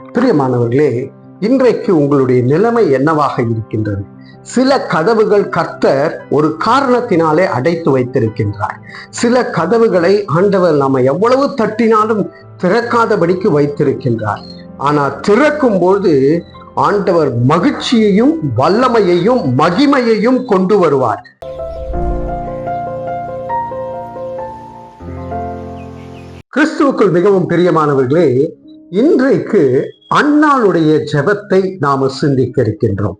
பிரியமானவர்களே இன்றைக்கு உங்களுடைய நிலைமை என்னவாக இருக்கின்றது? சில கதவுகள் கர்த்தர் ஒரு காரணத்தினாலே அடைத்து வைத்திருக்கின்றார். சில கதவுகளை ஆண்டவர் நாம எவ்வளவு தட்டினாலும் திறக்காதபடிக்கு வைத்திருக்கின்றார். ஆனால் திறக்கும் போது ஆண்டவர் மகிழ்ச்சியையும் வல்லமையையும் மகிமையையும் கொண்டு வருவார். கிறிஸ்துவுக்குள் மிகவும் பிரியமானவர்களே இன்றைக்கு அன்னாளுடைய ஜெபத்தை நாம சிந்திக்க இருக்கின்றோம்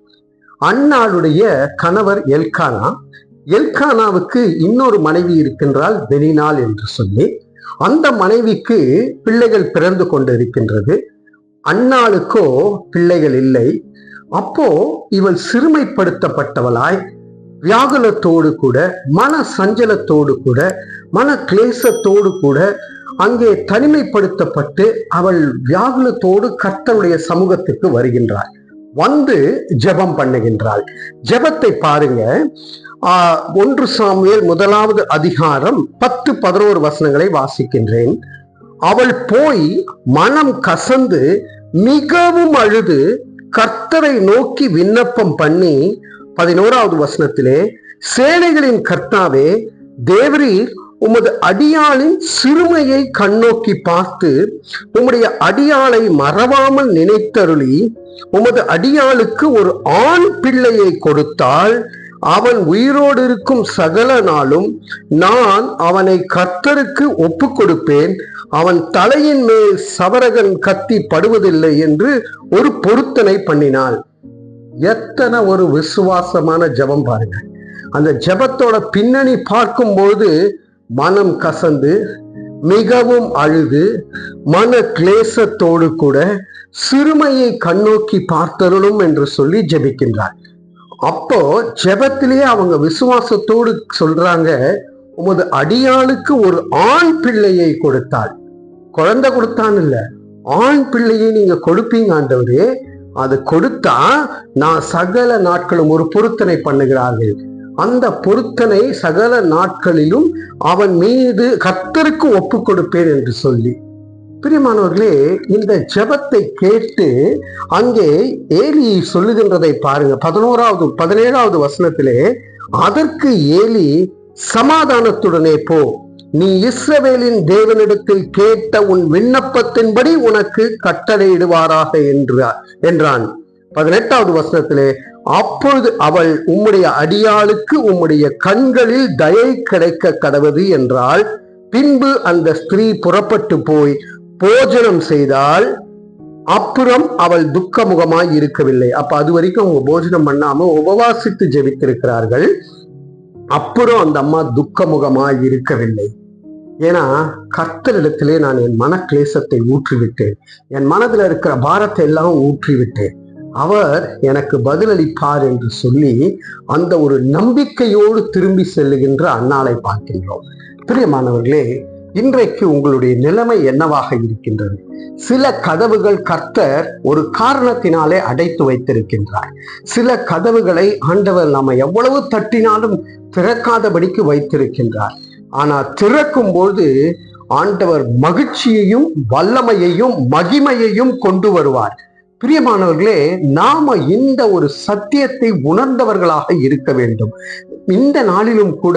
அன்னாளுடைய கணவர் எல்கானா எல்கானாவுக்கு இன்னொரு மனைவி இருக்கின்றால் வெளிநாள் என்று சொல்லி அந்த மனைவிக்கு பிள்ளைகள் பிறந்து கொண்டிருக்கின்றது. அன்னாளுக்கோ பிள்ளைகள் இல்லை. அப்போ இவள் சிறுமைப்படுத்தப்பட்டவளாய் வியாகுலத்தோடு கூட மன சஞ்சலத்தோடு கூட மன கிளேசத்தோடு கூட அங்கே தனிமைப்படுத்தப்பட்டு அவள் வியாகுலத்தோடு கர்த்தருடைய சமூகத்துக்கு வருகின்றாள். வந்து ஜெபம் பண்ணுகின்றாள். ஜெபத்தை பாருங்க. ஆஹ், ஒன்று சாமியல் முதலாவது அதிகாரம் பத்து பதினோரு வசனங்களை வாசிக்கின்றேன். அவள் போய் மனம் கசந்து மிகவும் அழுது கர்த்தரை நோக்கி விண்ணப்பம் பண்ணி பதினோராவது வசனத்திலே சேனைகளின் கர்த்தாவே தேவரீர் உமது அடியாளின் சிறுமையை கண்ணோக்கி பார்த்து உம்முடைய அடியாளை மறவாமல் நினைத்தருளி உமது அடியாளுக்கு ஒரு ஆண் பிள்ளையை கொடுத்தால் அவன் உயிரோடு இருக்கும் சகல நாளும் நான் அவனை கர்த்தருக்கு ஒப்பு கொடுப்பேன். அவன் தலையின் மேல் சவரகன் கத்தி படுவதில்லை என்று ஒரு பொருத்தனை பண்ணினாள். எத்தனை ஒரு விசுவாசமான ஜெபம் பாருங்க. அந்த ஜெபத்தோட பின்னணி பார்க்கும்போது மனம் கசந்து மிகவும் அழுது மன கிளேசத்தோடு கூட சிறுமையை கண்ணோக்கி பார்த்தருளும் என்று சொல்லி ஜெபிக்கின்றார். அப்போ ஜெபத்திலேயே அவங்க விசுவாசத்தோடு சொல்றாங்க உமது அடியாளுக்கு ஒரு ஆண் பிள்ளையை கொடுத்தாள். குழந்தை கொடுத்தான் இல்ல ஆண் பிள்ளையை நீங்க கொடுப்பீங்க ஆண்டவரே. அது கொடுத்தா நான் சகல நாட்களும் ஒரு பொருத்தனை பண்ணுகிறார்கள். அந்த பொருத்தனை சகல நாட்களிலும் அவன் மீது கத்தருக்கு ஒப்பு கொடுப்பேன் என்று சொல்லி. பிரியமானவர்களே இந்த ஜெபத்தை கேட்டு அங்கே ஏலி சொல்லுகின்றதை பாருங்க. பதினோராவது பதினேழாவது வசனத்திலே அதற்கு ஏலி சமாதானத்துடனே போ. நீ இஸ்ரவேலின் தேவனிடத்தில் கேட்ட உன் விண்ணப்பத்தின்படி உனக்கு கட்டளையிடுவாராக என்றார் என்றான். பதினெட்டாவது வசனத்திலே அப்பொழுது அவள் உம்முடைய அடியாளுக்கு உம்முடைய கண்களில் தயை கிடைக்க கடவது என்றால் பின்பு அந்த ஸ்திரீ புறப்பட்டு போய் போஜனம் செய்தால் அப்புறம் அவள் துக்கமுகமாய் இருக்கவில்லை. அப்ப அது வரைக்கும் அவங்க போஜனம் பண்ணாம உபவாசித்து ஜெபித்திருக்கிறார்கள். அப்புறம் அந்த அம்மா துக்கமுகமாய் இருக்கவில்லை. ஏன்னா கர்த்தரிடத்திலே நான் என் மன கிளேசத்தை ஊற்றிவிட்டேன். என் மனதில் இருக்கிற பாரத்தை எல்லாம் ஊற்றிவிட்டேன். அவர் எனக்கு பதிலளிப்பார் என்று சொல்லி அந்த ஒரு நம்பிக்கையோடு திரும்பி செல்லுகின்ற அன்னாலை பார்க்கின்றோம். பிரியமானவர்களே இன்றைக்கு உங்களுடைய நிலைமை என்னவாக இருக்கின்றது? சில கதவுகள் கர்த்தர் ஒரு காரணத்தினாலே அடைத்து வைத்திருக்கின்றார். சில கதவுகளை ஆண்டவர் நாம எவ்வளவு தட்டினாலும் திறக்காதபடிக்கு வைத்திருக்கின்றார். ஆனால் திறக்கும் போது ஆண்டவர் மகிழ்ச்சியையும் வல்லமையையும் மகிமையையும் கொண்டு வருவார். பிரியமானவர்களே நாம இந்த ஒரு சத்தியத்தை உணர்ந்தவர்களாக இருக்க வேண்டும். இந்த நாளிலும் கூட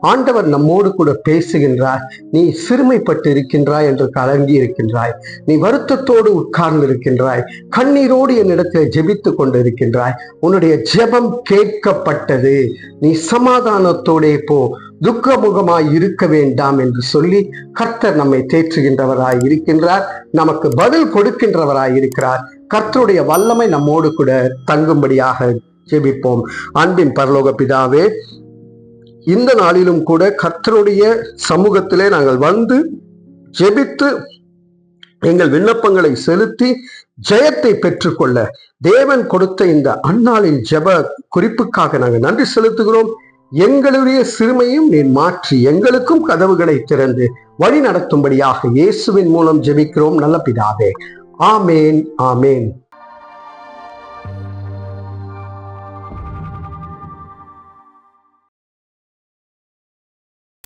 ஆண்டவர் நம்மோடு கூட பேசுகின்றார். நீ சிறுமைப்பட்டு இருக்கின்றாய் என்று கலங்கி இருக்கின்றாய் நீ வருத்தத்தோடு உட்கார்ந்து இருக்கின்றாய் கண்ணீரோடு என்னிடத்தில் ஜெபித்து கொண்டிருக்கின்றாய். உன்னுடைய ஜெபம் கேட்கப்பட்டது. நீ சமாதானத்தோடே போ. துக்கமுகமாய் இருக்க வேண்டாம் என்று சொல்லி கர்த்தர் நம்மை தேற்றுகின்றவராய் இருக்கின்றார். நமக்கு பதில் கொடுக்கின்றவராய் இருக்கிறார். கர்த்தருடைய வல்லமை நம்மோடு கூட தங்கும்படியாக ஜெபிப்போம். அன்பின் பரலோக பிதாவே இந்த நாளிலும் கூட கர்த்தருடைய சமூகத்திலே நாங்கள் வந்து ஜெபித்து எங்கள் விண்ணப்பங்களை செலுத்தி ஜெயத்தை பெற்றுக்கொள்ள தேவன் கொடுத்த இந்த அந்நாளின் ஜெப குறிப்புக்காக நாங்கள் நன்றி செலுத்துகிறோம். எங்களுடைய சிறுமையும் நீ மாற்றி எங்களுக்கும் கதவுகளை திறந்து வழி நடத்தும்படியாக இயேசுவின் மூலம் ஜெபிக்கிறோம். நல்ல பிதாவே ஆமேன் ஆமேன்.